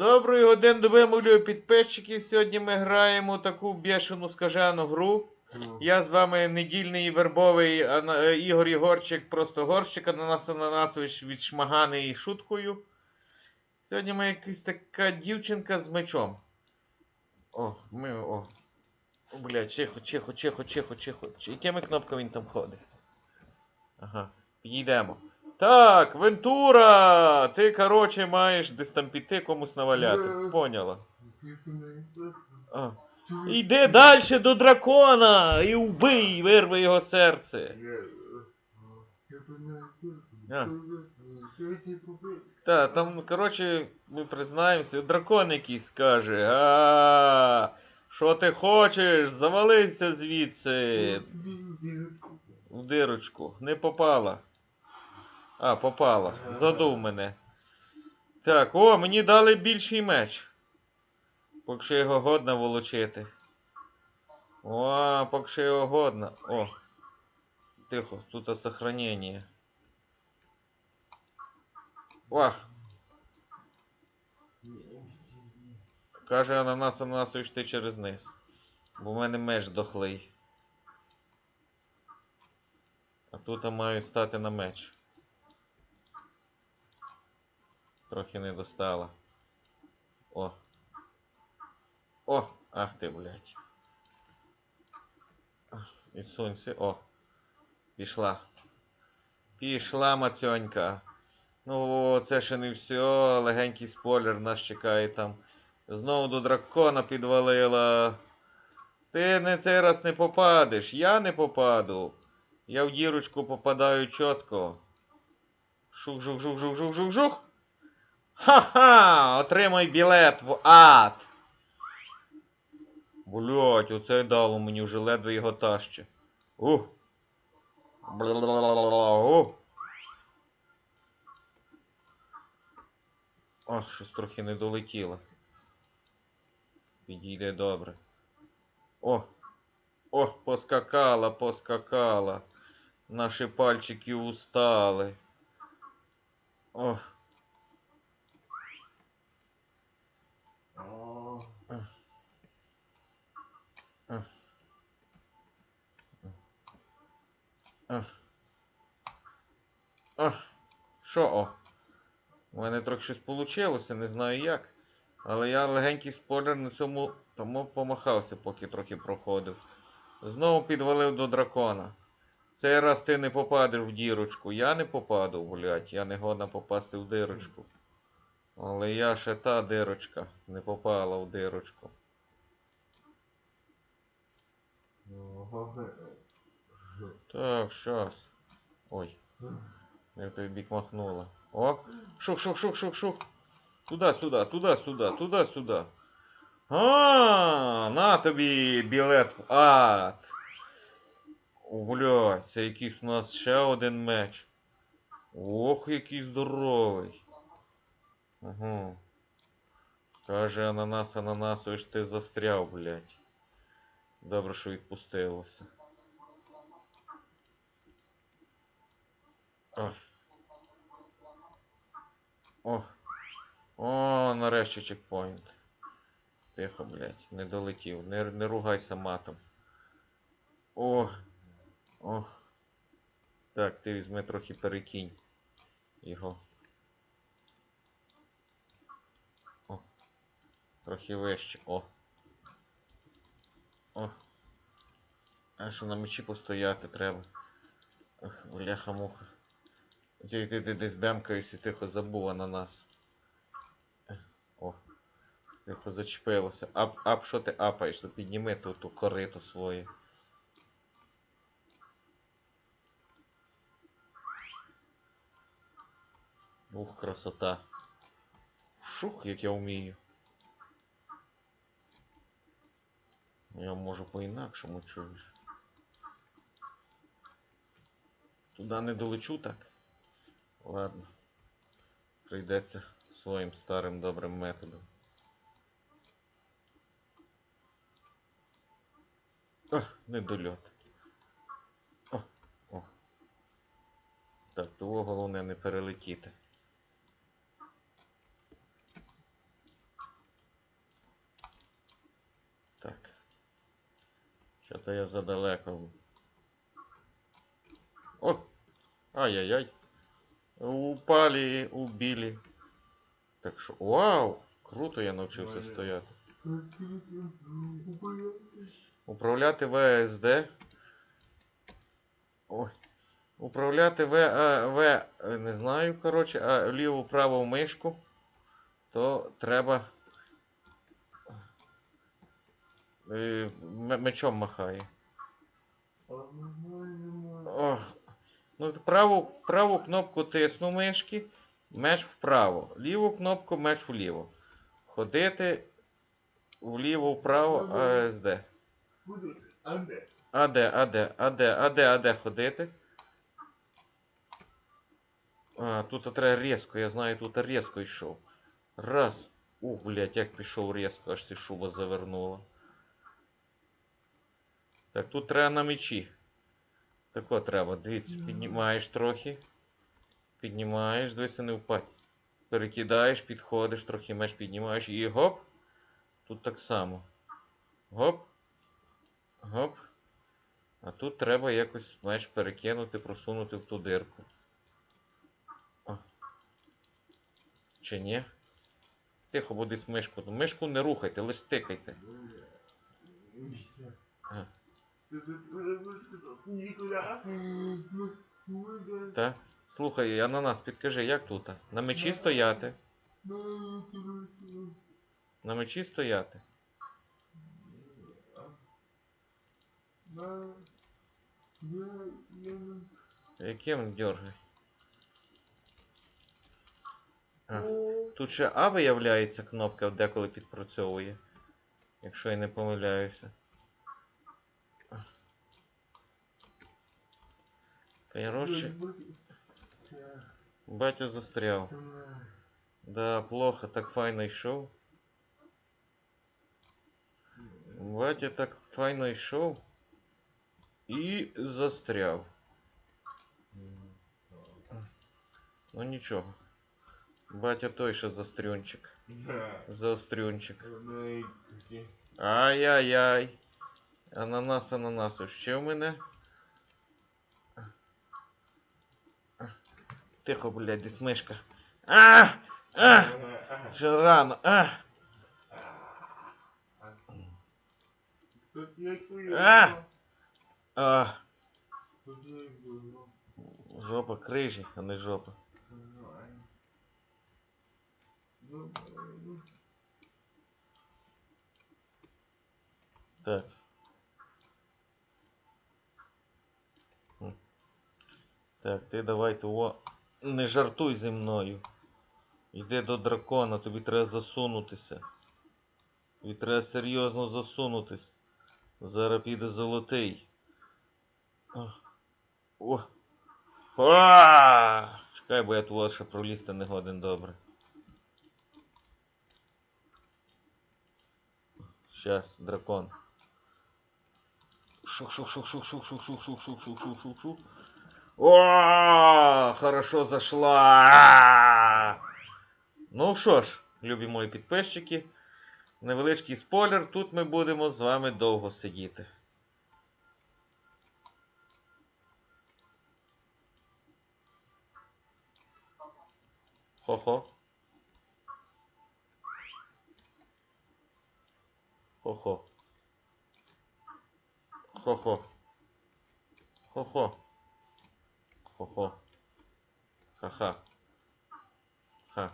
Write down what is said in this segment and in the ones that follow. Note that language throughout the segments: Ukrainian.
Доброї годин доби, милі підписчики. Сьогодні ми граємо таку бешену скажену гру. Я з вами недільний вербовий е, Ігор Єгорчик, просто горщик Ананас Ананасович відшмаганий шуткою. Сьогодні ми якась така дівчинка з мечом. О, ми. О. О, блядь, чихо, чихо, чихо, чихо, чихо. Якими кнопками він там ходить? Ага, підійдемо. Так, Вентура! Ти, короче, маєш десь там піти комусь наваляти. Поняла. А. Йди далі до дракона і вбий, вирви його серце. А. Та, там, коротше, ми признаємося, дракон якийсь каже. А, що ти хочеш? Завалися звідси. В дирочку. Не попала. А, попала. Задув мене. Так, о, мені дали більший меч. Поки що його годно волочити. О, поки що його годно. О. Тихо, тут сохранення. О. Каже ананас ананасу йшти через низ. Бо в мене меч дохлий. А тут я маю стати на меч. Трохи не достала. О. О! Ах ти, блядь. Відсунься. О. Пішла. Пішла, мацьонька. Ну, це ще не все. Легенький спойлер нас чекає там. Знову до дракона підвалила. Ти не цей раз не попадеш. Я не попаду. Я в дірочку попадаю чітко. Шух-жух-жух-жух-жух-жух-жух. Ха-ха! Отримай білет в ад. Блять, оце дало мені вже ледве його таще. Ух. Ух. О, щось трохи не долетіло. Підійде добре. О! О, поскакала, поскакала. Наші пальчики устали. О. Ах. Ах. Що о? У мене трохи щось вийшло, не знаю як. Але я легенький спойлер на цьому тому помахався, поки трохи проходив. Знову підвалив до дракона. Цей раз ти не попадеш в дірочку. Я не попаду, блядь, я не годна попасти в дирочку. Але я ще та дирочка не попала в дирочку. Так, щас. Ой. В той бік махнула. О! Шух. Туда-сюда, туда-сюда, туда-сюда. А, на тобі білет в ад. О, блядь, це якийсь у нас ще один меч. Ох, який здоровий. Угу. Каже ананас, ананасу, ж ти застряв, блядь. Добре, що відпустилося. Ой. О. О, нарешті чекпоінт. Тихо, блядь, не долетів. Не, не ругайся матом. О. О. Так, ти візьми трохи перекинь його. О. Трохи вище. О. О. А що на мечі постояти треба. Ах, бляха-муха. Ти, ти, ти десь бемкаєшся, тихо забула на нас. О. Тихо зачепилося. Ап, ап, що ти апаєш? То підніми ту, ту кориту своє. Ух, красота. Шух, як я вмію. Я можу по-інакшому чуєш. Туди не долечу так. Ладно. Прийдеться своїм старим добрим методом. О, недольот. О, о. Так, того головне не перелетіти. Так. Що-то я задалеко. О! Ай-яй-яй! Упали, убили. Так що, вау! Круто я навчився стояти. Управляти ВСД. Ой. Управляти В, а, В е, не знаю, коротше, а ліву праву мишку, то треба. е, Мечом махає. Ох. Ну, праву, праву кнопку тисну мишки, меч вправо. Ліву кнопку меч вліво. Ходити вліво-вправо АСД. А де, а де, а де, а де, а де ходити? А, тут треба різко, я знаю, тут різко йшов. Раз. Ух, блядь, як пішов різко, аж ця шуба завернула. Так, тут треба на мечі. Тако треба, дивіться, піднімаєш трохи. Піднімаєш, дивися, не впадь. Перекидаєш, підходиш, трохи меч піднімаєш і гоп. Тут так само. Гоп. Гоп. А тут треба якось меч перекинути, просунути в ту дирку. О. Чи ні? Тихо, бо десь мишку. Мишку не рухайте, лише тикайте. Ага. Та? Слухай, ананас, підкажи, як тут? На мечі стояти. На мечі стояти. Яким дергай? А, Тут ще А виявляється кнопка деколи підпрацьовує. Якщо я не помиляюся. Короче, батя застряв. Да, плохо, так файно йшов. Батя так файно йшов. І застряв. Ну нічого. Батя той ще застрюнчик. Заострюнчик. Ай-яй-яй. Ананас, ананас, ще в мене. Тихо, блядь, десь мишка. А! А! Ще рано. А! А! А! Жопа крижі, а не жопа. Так. Так, ти давай того. Не жартуй зі мною. Йди до дракона, тобі треба засунутися. Тобі треба серйозно засунутись. Зараз піде золотий. О. О. Чекай, бо я тут ще пролізти не годен добре. Щас, дракон. Шух, О, хорошо зашла. Ну що ж, любі мої підписчики, невеличкий спойлер. Тут ми будемо з вами довго сидіти. Хо-хо. Хо-хо. Хо-хо. Хо-хо. Хо-хо. Ха-ха. Ха.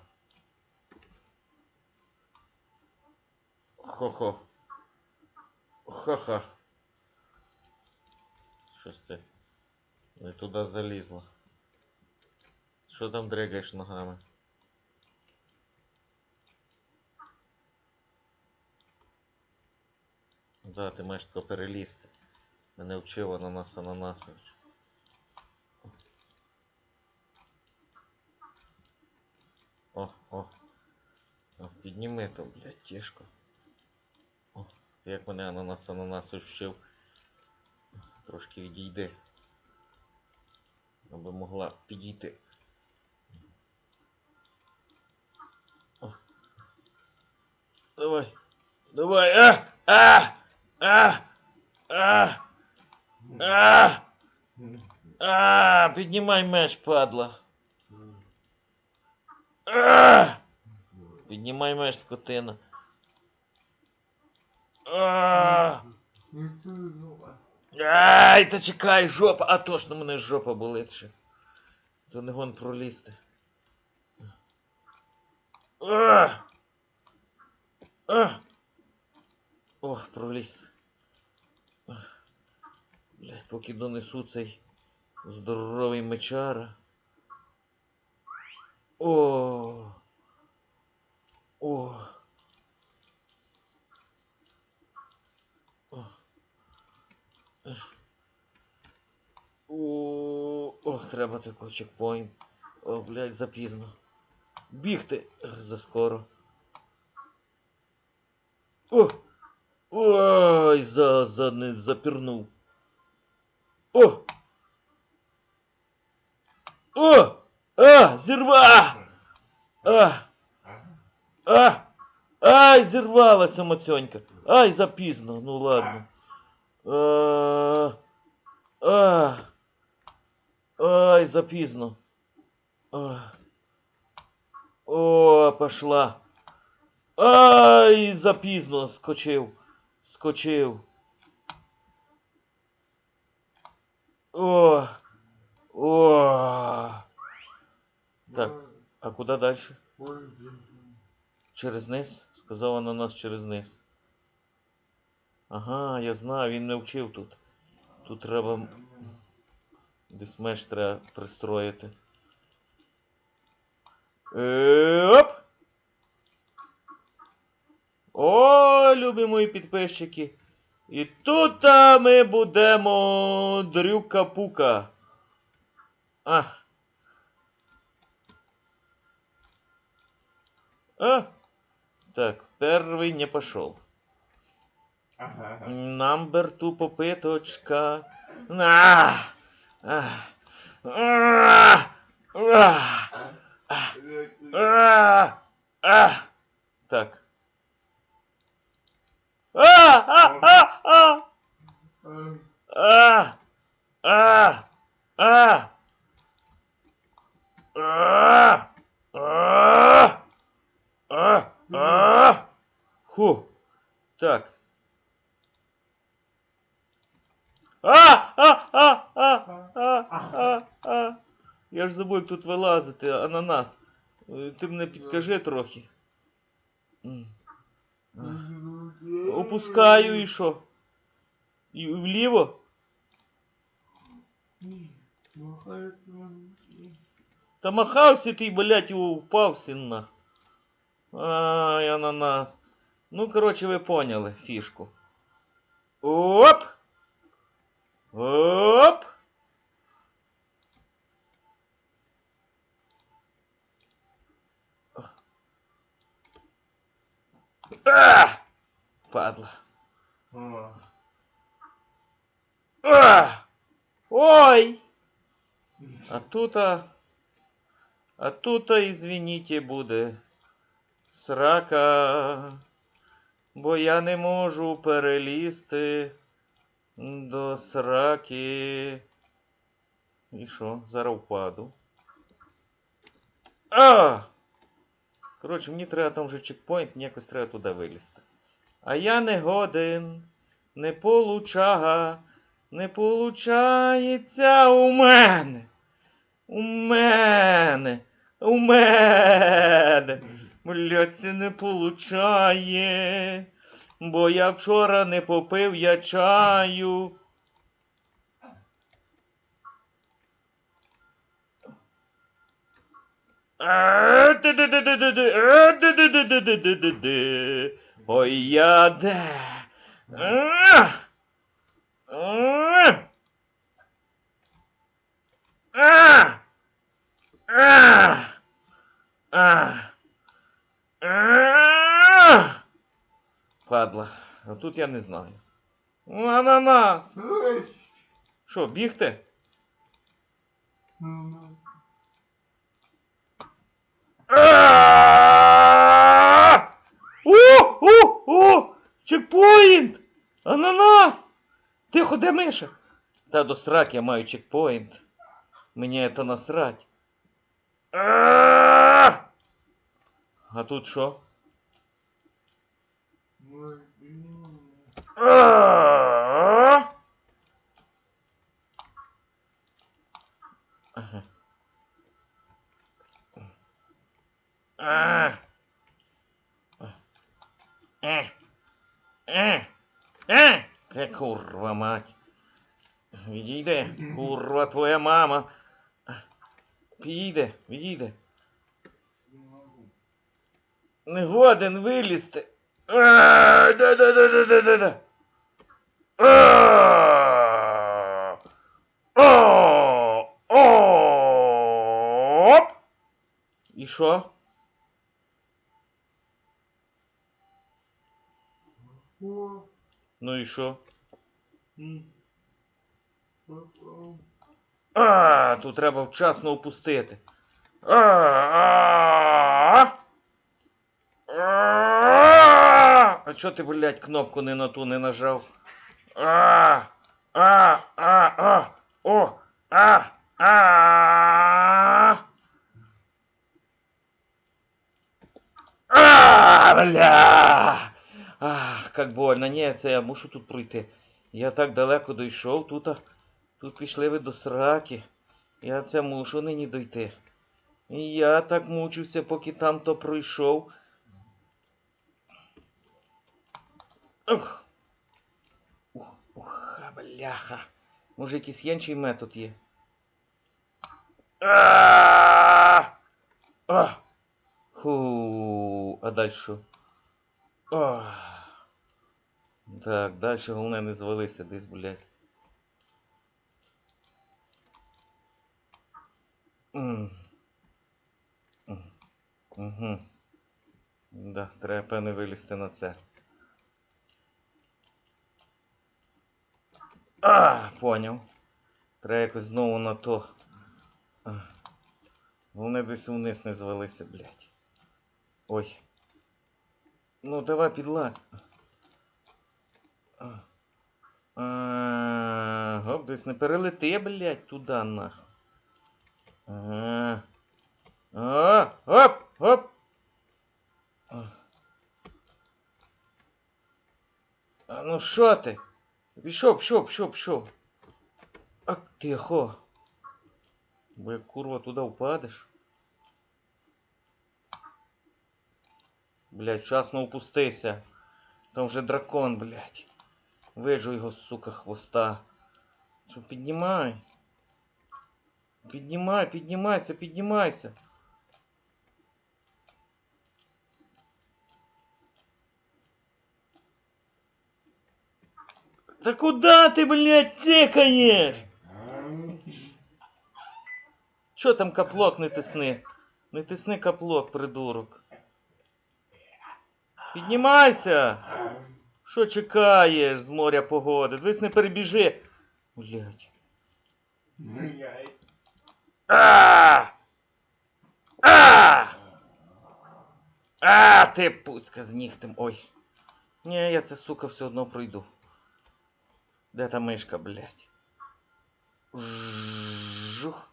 Хо-хо. Ха-ха. Щось ти не туди залізла. Що там дригаєш ногами? Да, ти маєш тако перелізти. Мене вчив ананас Ананасович. О, о. Підніми то, блядь, тяжко. О, ти як мене ананас Ананасович вчив. Трошки відійди. Аби могла підійти. О. Давай. Давай. А! А! А! А! А! А! Піднімай меч, падла. Піднімай меч, скотина. Ай, та чекай, жопа! А точно мене жопа болить ще. То не гон пролізти. Ох, проліз. Блять, поки донесу цей здоровий мечара. О. О. О. О, треба такий чекпоінт. О, блядь, запізно. Бігти заскоро. О! Ой, за, за, не запірнув. О! О! А! Зірва! А! А! Ай, зірвалася мацьонька. Ай, запізно, ну ладно. А, а, ай, запізно. А. О, пошла. Ай, запізно скочив. Скочив. О. О. Так, а куди далі? Через низ? Сказав ананас через низ. Ага, я знаю, він не вчив тут. Тут треба. Десь меч треба пристроїти. Е, Оп! О, любі мої підписчики. І тут ми будемо дрюка-пука. А. А. Так, перший не пошел. Намбер ту попиточка. А. А. А. А. А. А. Так. А, а, а, а. А. А. А. А. А. А. А. Фу. Так. А, а, а, а, а, а, а. Я ж забув, як тут вилазити, ананас. Е, Ти мене підкажи трохи. М. Опускаю і що? І вліво? Та махався ти, блядь, і впав синна. Ай, ананас. Ну, коротше, ви поняли фішку. Оп! Оп! А! Падла. А! Ой! А тут, а, а тут, извините, буде срака, бо я не можу перелізти до сраки. І що? Зараз впаду. А! Коротше, мені треба там вже чекпоінт, мені якось треба туди вилізти. А я не годен, не получага, не получається у мене. У мене. У мене. Блядь, це не получає. Бо я вчора не попив я чаю. Ой, я де? А! Падла. А тут я не знаю. Ананас! Що, бігти? О-о-о! Чекпоінт! Ананас! Тихо, де миша? Та до срак я маю чекпоінт. Мені це насрать. А-а-а! А тут що? Це курва мать. Відійде, курва твоя мама. Підійде, відійде. Годен вилізти. Оп! І що? Ну і що? А, тут треба вчасно опустити. А, а, а, а чо ти, блядь, кнопку не на ту не нажав? А, а, а, а, о, а, а. А, бля! Ах, как больно. Ні, це я мушу тут пройти. Я так далеко дійшов, тут, тут пішли ви до сраки. Я це мушу нині дойти. Я так мучився, поки там то пройшов. Ух. Ух, ух, бляха. Може якийсь інший метод є. А! Ху, а далі що? Так, далі головне не звалися десь, блядь. Угу. Да, треба певне вилізти на це. А, поняв. Треба якось знову на то. Головне десь вниз не звалися, блядь. Ой. Ну, давай підлазь. Гоп, десь не перелети, блядь, туди нахуй. Ага. А, оп, оп. А ну що ти? Пішов, пішов, пішов, пішов. А тихо. Бо як курва туди впадеш. Блять, вчасно упустися. Там вже дракон, блять. Виджу його, сука, хвоста. Що, піднімай. Піднімай, піднімайся, піднімайся. Та куда ти, блядь, тикаєш? Що там каплок не тисни? Не тисни каплок, придурок. Піднімайся! Що чекаєш з моря погоди? Дивись не перебіжи. Блядь. А! А! А, ти пуцька з нігтем. Ой. Ні, я це, сука, все одно пройду. Де та мишка, блядь? Жух.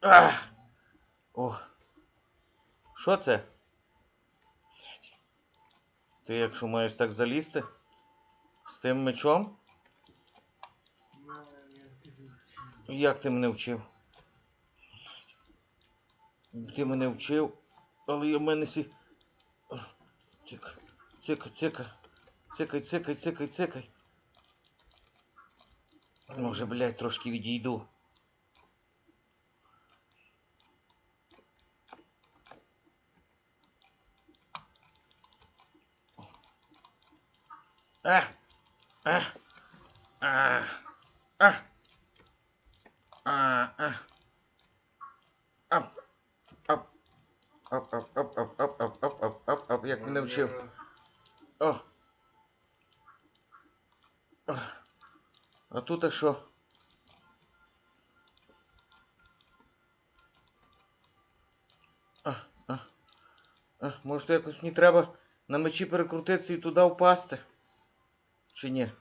Ах! О. Що це? Блядь. Ти якщо маєш так залізти? З тим мечом? Як ти мене вчив? Ти мене вчив, але я в мене сі. Цикай, цикай, цикай. Цикай, цикай, цикай, цикай. Може, блядь, трошки відійду. А! А! А! А! А! А! Ап, ап, ап, ап, ап, ап, ап, ап, ап, ап, як мене вчив. О. А тут а що? А, а, а, може якось не треба На мечі перекрутитися і туди впасти? Чи ні?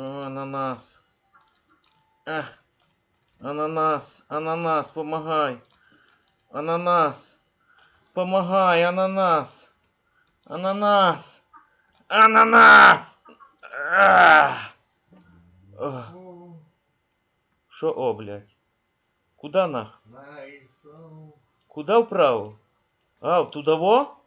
Ананас. Ах. Ананас, ананас, помогай. Ананас. Помогай, ананас. Ананас. Ананас. Що, о, блядь? Куда нах? Куда вправо? А, в тудово?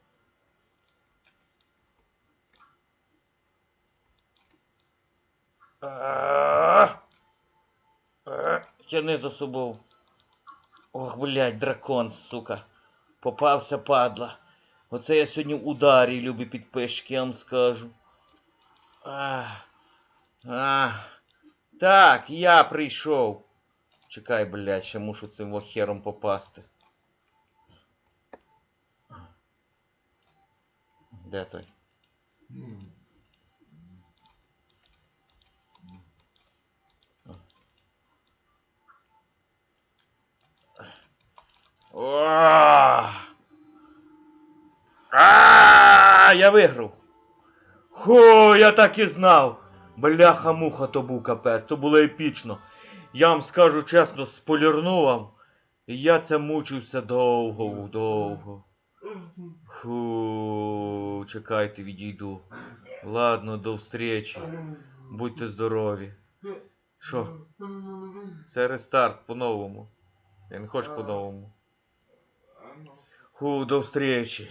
Тяни за собою. Ох, блядь, дракон, сука. Попався, падла. Оце я сьогодні в ударі, любі підписчики, я вам скажу. А, а. Так, я прийшов. Чекай, блядь, ще мушу цим вохером попасти. Де той? О! А, я виграв. Хо, я так і знав. Бляха-муха, то був капець, то було епічно. Я вам скажу чесно, спойлерну вам. Я це мучився довго, довго. Фу, чекайте, відійду. Ладно, до встречі. Будьте здорові. Що? Це рестарт по-новому. Я не хочу по-новому. Фу, до встречі.